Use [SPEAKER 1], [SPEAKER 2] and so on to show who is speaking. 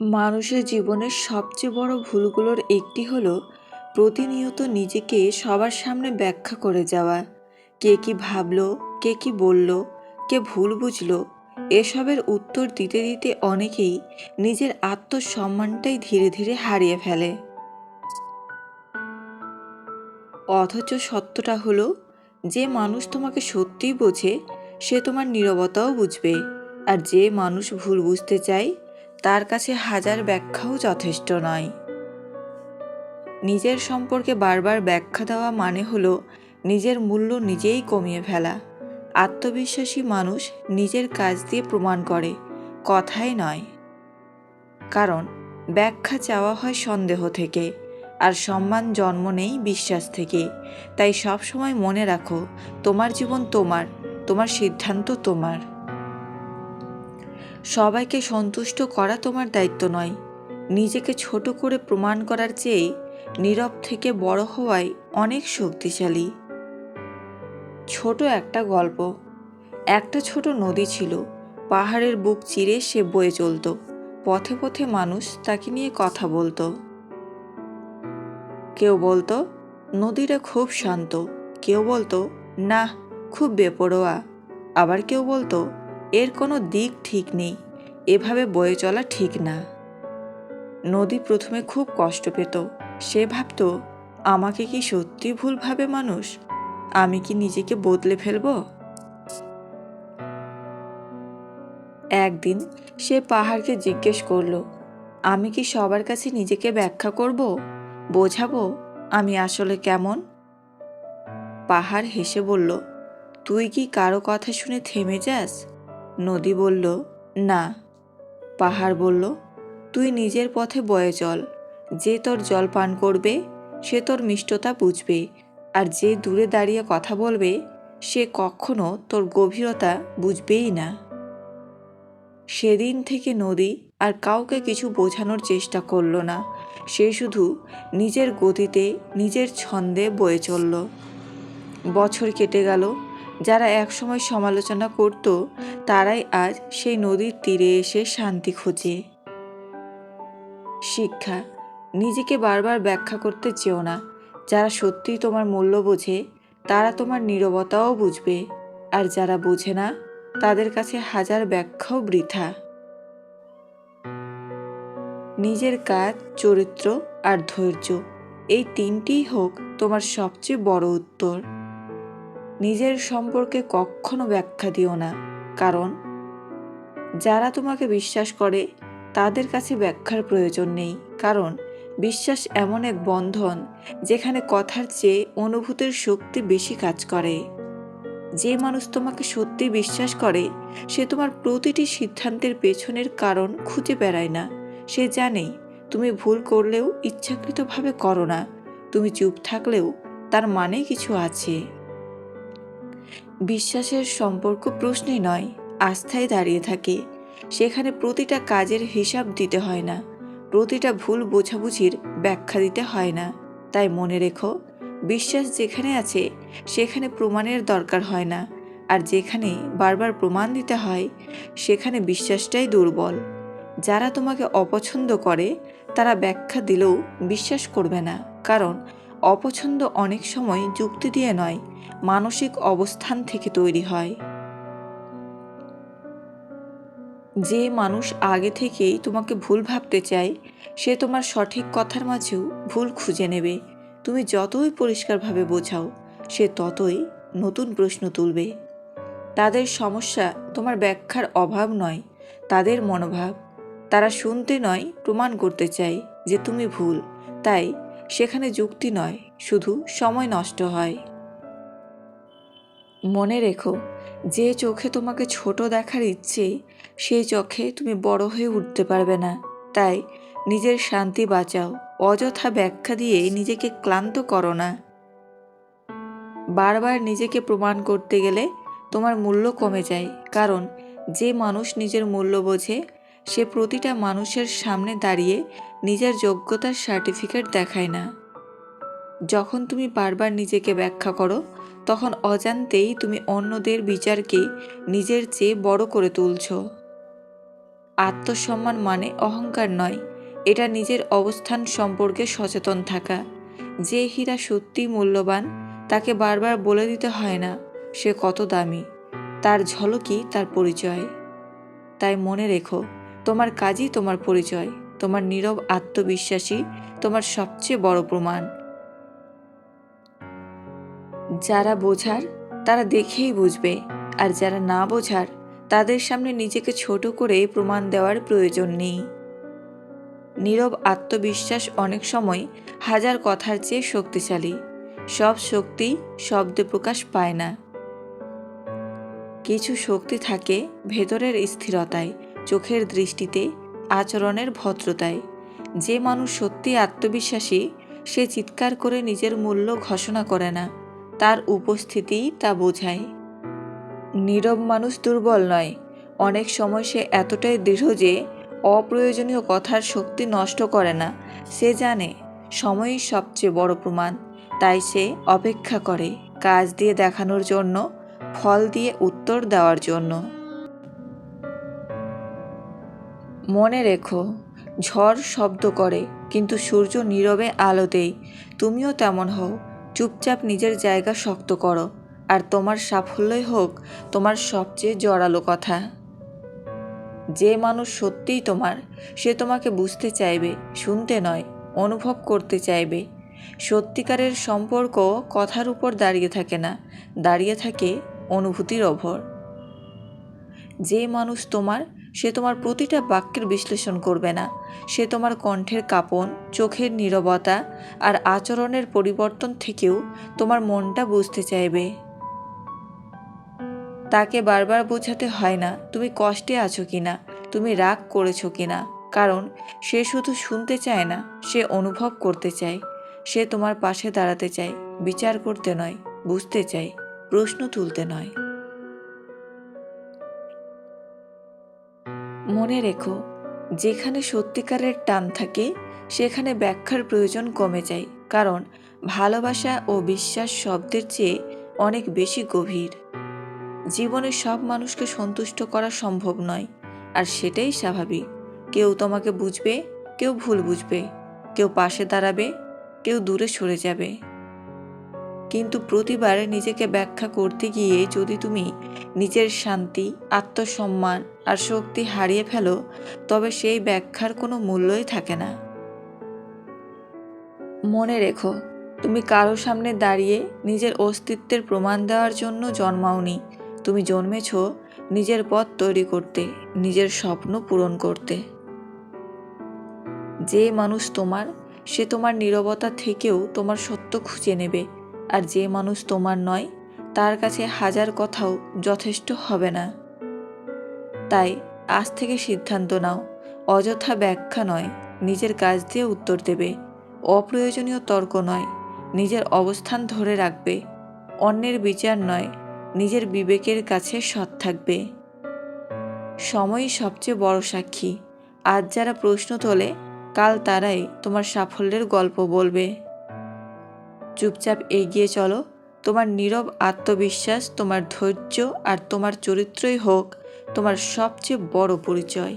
[SPEAKER 1] মানুষের জীবনের সবচেয়ে বড় ভুলগুলোর একটি হলো প্রতিনিয়ত নিজেকে সবার সামনে ব্যাখ্যা করে যাওয়া। কে কি ভাবলো, কে কি বলল, কে ভুল বুঝলো, এসবের উত্তর দিতে দিতে অনেকেই নিজের আত্মসম্মানটাই ধীরে ধীরে হারিয়ে ফেলে। অথচ সত্যটা হলো, যে মানুষ তোমাকে সত্যিই বোঝে, সে তোমার নীরবতাও বুঝবে। আর যে মানুষ ভুল বুঝতে চায় তার কাছে হাজার ব্যাখ্যাও যথেষ্ট নয়। নিজের সম্পর্কে বারবার ব্যাখ্যা দেওয়া মানে হলো নিজের মূল্য নিজেই কমিয়ে ফেলা। আত্মবিশ্বাসী মানুষ নিজের কাজ দিয়ে প্রমাণ করে, কথাই নয়। কারণ ব্যাখ্যা চাওয়া হয় সন্দেহ থেকে, আর সম্মান জন্ম নেই বিশ্বাস থেকে। তাই সবসময় মনে রাখো, তোমার জীবন তোমার তোমার সিদ্ধান্ত তোমার। সবাইকে সন্তুষ্ট করা তোমার দায়িত্ব নয়। নিজেকে ছোট করে প্রমাণ করার চেয়ে নীরব থেকে বড় হওয়াই অনেক শক্তিশালী। ছোট একটা গল্প। একটা ছোট নদী ছিল। পাহাড়ের বুক চিরে সে বয়ে চলত। পথে পথে মানুষ তাকে নিয়ে কথা বলতো। কেউ বলতো, নদীটা খুব শান্ত। কেউ বলতো না খুব বেপরোয়া। আবার কেউ বলতো এর কোনো দিক ঠিক নেই। এভাবে বয়ে চলা ঠিক না। নদী প্রথমে খুব কষ্ট পেত। সে ভাবত, আমাকে কি সত্যি ভুলভাবে মানুষ? আমি কি নিজেকে বদলে ফেলব? একদিন সে পাহাড়কে জিজ্ঞেস করল, আমি কি সবার কাছে নিজেকে ব্যাখ্যা করব? বোঝাবো আমি আসলে কেমন? পাহাড় হেসে বলল, তুই কি কারও কথা শুনে থেমে যাস? নদী বলল, না। পাহাড় বলল, তুই নিজের পথে বয়ে চল। যে তোর জল পান করবে, সে তোর মিষ্টতা বুঝবে। আর যে দূরে দাঁড়িয়ে কথা বলবে, সে কখনো তোর গভীরতা বুঝবেই না। সেদিন থেকে নদী আর কাউকে কিছু বোঝানোর চেষ্টা করল না। সে শুধু নিজের গতিতে, নিজের ছন্দে বয়ে চলল। বছর কেটে গেল যারা একসময় সমালোচনা করত, তারাই আজ সেই নদীর তীরে এসে শান্তি খোঁজে। শিক্ষা, নিজেকে বারবার ব্যাখ্যা করতে চেও না। যারা সত্যিই তোমার মূল্য বোঝে, তারা তোমার নীরবতাও বুঝবে। আর যারা বোঝে না, তাদের কাছে হাজার ব্যাখ্যাও বৃথা। নিজের কাজ, চরিত্র আর ধৈর্য, এই তিনটিই হোক তোমার সবচেয়ে বড় উত্তর। নিজের সম্পর্কে কখনো ব্যাখ্যা দিও না। কারণ, যারা তোমাকে বিশ্বাস করে, তাদের কাছে ব্যাখ্যার প্রয়োজন নেই। কারণ, বিশ্বাস এমন এক বন্ধন, যেখানে কথার চেয়ে অনুভূতির শক্তি বেশি কাজ করে। যে মানুষ তোমাকে সত্যি বিশ্বাস করে, সে তোমার প্রতিটি সিদ্ধান্তের পেছনের কারণ খুঁজে বেড়ায় না। সে জানে, তুমি ভুল করলেও ইচ্ছাকৃতভাবে করো না। তুমি চুপ থাকলেও তার মানে কিছু আছে। বিশ্বাসের সম্পর্ক প্রশ্নে নয়, আস্থায় দাঁড়িয়ে থাকে। সেখানে প্রতিটা কাজের হিসাব দিতে হয় না, প্রতিটা ভুল বোঝাবুঝির ব্যাখ্যা দিতে হয় না। তাই মনে রেখো, বিশ্বাস যেখানে আছে, সেখানে প্রমাণের দরকার হয় না, আর যেখানে বারবার প্রমাণ দিতে হয়, সেখানে বিশ্বাসটাই দুর্বল। যারা তোমাকে অপছন্দ করে, তারা ব্যাখ্যা দিলেও বিশ্বাস করবে না, কারণ অপছন্দ অনেক সময় যুক্তি দিয়ে নয়, মানসিক অবস্থান থেকে তৈরি হয়। যে মানুষ আগে থেকেই তোমাকে ভুল ভাবতে চায়, সে তোমার সঠিক কথার মাঝেও ভুল খুঁজে নেবে। তুমি যতই পরিষ্কারভাবে বোঝাও, সে ততই নতুন প্রশ্ন তুলবে। তাদের সমস্যা তোমার ব্যাখ্যার অভাব নয়, তাদের মনোভাব। তারা শুনতে নয়, প্রমাণ করতে চায় যে তুমি ভুল, তাই সেখানে যুক্তি নয়, শুধু সময় নষ্ট হয়। মনে রেখো, যে চোখে তোমাকে ছোট দেখার ইচ্ছে, সেই চোখে তুমি বড় হয়ে উঠতে পারবে না। তাই নিজের শান্তি বাঁচাও, অযথা ব্যাখ্যা দিয়ে নিজেকে ক্লান্ত করো না। বারবার নিজেকে প্রমাণ করতে গেলে তোমার মূল্য কমে যায়, কারণ যে মানুষ নিজের মূল্য বোঝে সে প্রতিটা মানুষের সামনে দাঁড়িয়ে নিজের যোগ্যতার সার্টিফিকেট দেখায় না। যখন তুমি বারবার নিজেকে ব্যাখ্যা করো, তখন অজান্তেই তুমি অন্যদের বিচারকে নিজের চেয়ে বড় করে তুলছ। আত্মসম্মান মানে অহংকার নয়, এটা নিজের অবস্থান সম্পর্কে সচেতন থাকা। যে হীরা সত্যি মূল্যবান, তাকে বারবার বলে দিতে হয় না, সে কত দামি। তার ঝলকই তার পরিচয়। তাই মনে রেখো তোমার কাজই তোমার পরিচয়, তোমার নীরব আত্মবিশ্বাসী তোমার সবচেয়ে বড় প্রমাণ। যারা বোঝার, তারা দেখেই বুঝবে, আর যারা না বোঝার, তাদের সামনে নিজেকে ছোট করে প্রমাণ দেওয়ার প্রয়োজন নেই। নীরব আত্মবিশ্বাস অনেক সময় হাজার কথার চেয়ে শক্তিশালী, সব শক্তি শব্দে প্রকাশ পায় না। কিছু শক্তি থাকে ভেতরের স্থিরতায় চোখের দৃষ্টিতে আচরণের ভদ্রতায়। যে মানুষ সত্যি আত্মবিশ্বাসী, সে চিৎকার করে নিজের মূল্য ঘোষণা করে না। তার উপস্থিতিই তা বোঝায়। নীরব মানুষ দুর্বল নয়। অনেক সময় সে এতটাই দৃঢ় যে, অপ্রয়োজনীয় কথার শক্তি নষ্ট করে না। সে জানে, সময়ই সবচেয়ে বড় প্রমাণ। তাই সে অপেক্ষা করে কাজ দিয়ে দেখানোর জন্য, ফল দিয়ে উত্তর দেওয়ার জন্য। মনে রেখো, ঝড় শব্দ করে, কিন্তু সূর্য নীরবে আলো দেয় তুমিও তেমন হও, চুপচাপ নিজের জায়গা শক্ত করো। আর তোমার সাফল্যই হোক, তোমার সবচেয়ে জোরালো কথা। যে মানুষ সত্যিই তোমার, সে তোমাকে বুঝতে চাইবে, শুনতে নয়, অনুভব করতে চাইবে। সত্যিকারের সম্পর্ক কথার উপর দাঁড়িয়ে থাকে না, দাঁড়িয়ে থাকে অনুভূতির ওপর। যে মানুষ তোমার সে তোমার প্রতিটা বাক্যের বিশ্লেষণ করবে না। সে তোমার কণ্ঠের কাঁপন, চোখের নীরবতা আর আচরণের পরিবর্তন থেকেও তোমার মনটা বুঝতে চাইবে। তাকে বারবার বোঝাতে হয় না, তুমি কষ্টে আছো কি না তুমি রাগ করেছ কিনা, কারণ সে শুধু শুনতে চায় না, সে অনুভব করতে চায়, সে তোমার পাশে দাঁড়াতে চায়, বিচার করতে নয়, বুঝতে চায়, প্রশ্ন তুলতে নয়। মনে রেখো, যেখানে সত্যিকারের টান থাকে, সেখানে ব্যাখ্যার প্রয়োজন কমে যায়, কারণ ভালোবাসা ও বিশ্বাস শব্দের চেয়ে অনেক বেশি গভীর। জীবনে সব মানুষকে সন্তুষ্ট করা সম্ভব নয়, আর সেটাই স্বাভাবিক। কেউ তোমাকে বুঝবে, কেউ ভুল বুঝবে, কেউ পাশে দাঁড়াবে, কেউ দূরে সরে যাবে। কিন্তু প্রতিবার নিজেকে ব্যাখ্যা করতে গিয়ে যদি তুমি নিজের শান্তি, আত্মসম্মান আর শক্তি হারিয়ে ফেলো, তবে সেই ব্যাখ্যার কোনো মূল্যই থাকে না। মনে রেখো, তুমি কারও সামনে দাঁড়িয়ে নিজের অস্তিত্বের প্রমাণ দেওয়ার জন্য জন্মাওনি। তুমি জন্মেছ নিজের পথ তৈরি করতে, নিজের স্বপ্ন পূরণ করতে। যে মানুষ তোমার, সে তোমার নীরবতা থেকেও তোমার সত্য খুঁজে নেবে। আর যে মানুষ তোমার নয়, তার কাছে হাজার কথাও যথেষ্ট হবে না। তাই আজ থেকে সিদ্ধান্ত নাও, অযথা ব্যাখ্যা নয়, নিজের কাজ দিয়ে উত্তর দেবে। অপ্রয়োজনীয় তর্ক নয়, নিজের অবস্থান ধরে রাখবে। অন্যের বিচার নয়, নিজের বিবেকের কাছে সৎ থাকবে। সময়ই সবচেয়ে বড় সাক্ষী। আজ যারা প্রশ্ন তোলে, কাল তারাই তোমার সাফল্যের গল্প বলবে। চুপচাপ এগিয়ে চলো। তোমার নীরব আত্মবিশ্বাস, তোমার ধৈর্য আর তোমার চরিত্রই হোক তোমার সবচেয়ে বড় পরিচয়।